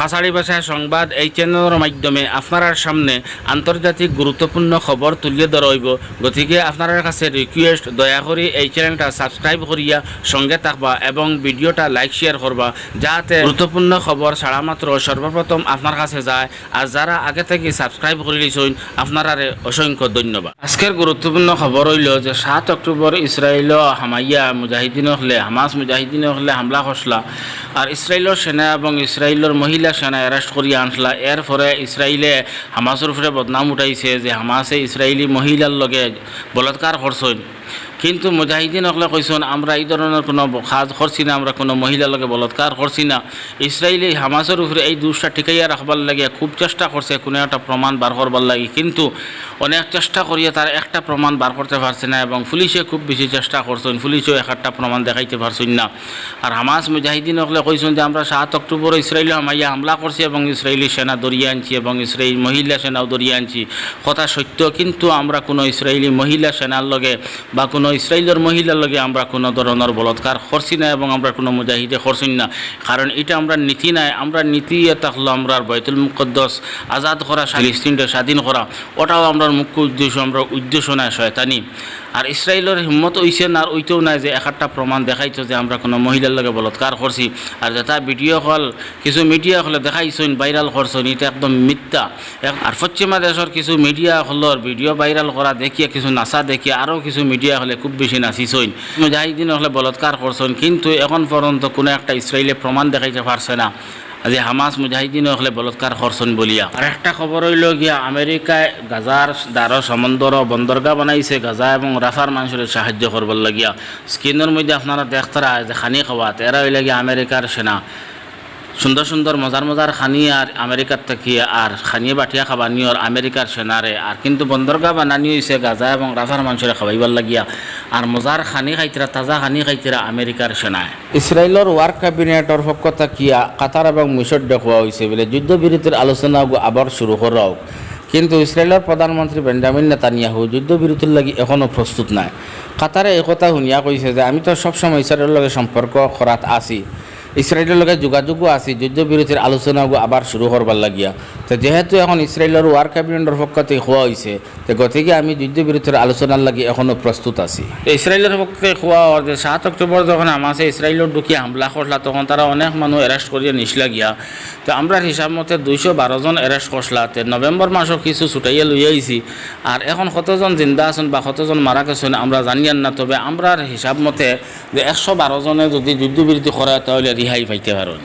খাসাড়ি ভাষায় সংবাদ এই চ্যানেলের মাধ্যমে আপনার সামনে আন্তর্জাতিক গুরুত্বপূর্ণ খবর তুলিয়ে ধরইব গতিকে আপনার কাছে রিকোয়েস্ট দয়া করে এই চ্যানেলটা সাবস্ক্রাইব করিয়া সঙ্গে থাকবা এবং ভিডিওটা লাইক শেয়ার করবা, যাতে গুরুত্বপূর্ণ খবর ছাড়া মাত্র সর্বপ্রথম আপনার কাছে যায়। আর যারা আগে থেকে সাবস্ক্রাইব করে লিছইন আপনারারে অসংখ্য ধন্যবাদ। আজকের গুরুত্বপূর্ণ খবর হইল যে, সাত অক্টোবর ইসরায়েল হামাইয়া মুজাহিদিন হলে, হামাস মুজাহিদিন হলে হামলা করসলা আর ইসরায়েলের সেনা এবং ইসরায়েলের মহিলা সেনা অ্যারেস্ট করিয়া আনসলা ফলে ইসরায়েলে হামাসের উপরে বদনাম উঠাইছে যে হামাসে ইসরায়েলি মহিলার লগে বলাৎকার করছেন। কিন্তু মুজাহিদিন হকলে কইসন, আমরা এই ধরনের কোনো কাজ করছি না, আমরা কোনো মহিলার লগে বলাৎকার করছি না। ইসরায়েলি হামাসের উপরে এই দুষ্টা টিকাইয়া রাখবার লাগে খুব চেষ্টা করছে কোনো একটা প্রমাণ বার করবার লাগে। কিন্তু অনেক চেষ্টা করিয়া তার একটা প্রমাণ বার করতে পারছে না এবং পুলিশে খুব বেশি চেষ্টা করছেন, পুলিশেও এক একটা প্রমাণ দেখাইতে পারছেন না। আর হামাস মুজাহিদিন হকলে কইসন যে, আমরা সাত অক্টোবর ইসরায়েলি হামাইয়া হামলা করছি এবং ইসরায়েলি সেনা দরিয়ে আনছি এবং ইসরায়েল মহিলা সেনাও দরিয়ে আনছি। কথা সত্য, কিন্তু আমরা কোনো ইসরায়েলি মহিলা সেনার লগে বা কোনো ইসরায়েলের মহিলার লগে আমরা কোনো ধরনের বলৎকার করছি না এবং আমরা কোনো মুজাহিদে করছি না। কারণ এটা আমরা নীতি নাই, আমরা নীতি এটা হলো আমরা বৈতুল মুকদ্দস আজাদ করা স্বাধীন করা। ওটাও আমরা মুখ্য উদ্দেশ্য, আমরা উদ্দেশ্য নাই, শয়তানি। আর ইসরায়েলের হিম্মত হইছে না আর ওইটাও নাই যে এক একটা প্রমাণ দেখাইতো যে আমরা কোনো মহিলার লগে বলৎকার করছি আর যেটা ভিডিও কল, কিছু মিডিয়া হলে দেখাইছেন ভাইরাল করছেন এটা একদম মিথ্যা। আর পশ্চিমা দেশের কিছু মিডিয়া হলর ভিডিও ভাইরাল করা দেখিয়া, কিছু নাচা দেখিয়া আরও কিছু মিডিয়া হলে খুব বেশি নাচিছইন মুজাহিদিন হলে বলৎকার করছেন কিন্তু এখন পর্যন্ত কোনো একটা ইসরায়েলে প্রমাণ দেখাইতে পারছে না। যে হামাস মুজাহিদিন হলে বলৎকার করছেন বলিয়া। আর একটা খবর হইল গিয়া, আমেরিকায় গাজার দ্বার সমন্দর বন্দরগা বানাইছে গাজা এবং রাফার মানুষের সাহায্য করবার লাগিয়া। স্ক্রিনের মধ্যে আপনারা দেখতারা যে খানি খাওয়াত এরা হইলে গিয়া আমেরিকার সেনা। সুন্দর সুন্দর মজার মজার খানি আর আমেরিকার থেকে আর খানিয়ে বাটিয়া খাবা নিয়র আমেরিকার সেনারে। আর কিন্তু বন্দরগা বানানি হয়েছে গাজা এবং রাফার মানুষের খাবাইবার লাগিয়া। আর মজার খানি খাইতিরা, তাজা খানি খাইতিরা আমেরিকার সেনায় ইসরায়েলের ওয়ার ক্যাবিনেটর পক্ষ থাকিয়া কাতার এবং মিশর দেখুয়া হয়েছে বলে। যুদ্ধবিরতির আলোচনা আবার শুরু করাও কিন্তু ইসরায়েলের প্রধানমন্ত্রী বেঞ্জামিন নেতানিয়াহু যুদ্ধবিরতির লাগি এখনও প্রস্তুত নাই। কাতারে একথা শুনিয়া কইছে যে আমি তো সবসময় ইসরায়েলের লগে সম্পর্ক করাত আছি। ইসরায়েলের লগে যোগাযোগও আছে যুদ্ধবিরতির আলোচনাও আবার শুরু করবার লাগিয়া। তো যেহেতু এখন ইসরায়েলের ওয়ার ক্যাবিনেটের পক্ষ থেকে হওয়া হয়েছে তো গতিকে আমি যুদ্ধবিরতির আলোচনার লাগি এখনও প্রস্তুত আছি। ইসরায়েলের পক্ষ হওয়া যে সাত অক্টোবর যখন আমাছে ইসরায়েলের ঢুকিয়ে হামলা করলা তখন তারা অনেক মানুষ অ্যারেস্ট করিয়ে নিসলা গিয়া তো আমরা হিসাব মতে দুইশো বারো জন অ্যারেস্ট করলা তে নভেম্বর মাসও কিছু ছুটাইয়া লই আইছি আর এখন কতজন জিন্দা আছেন বা কতজন মারা গেছেন আমরা জানিয়ান না। তবে আমরা হিসাব মতে যে একশো বারো জনে যদি যুদ্ধবিরতি করা তাহলে রিহাই পাইতে পারেন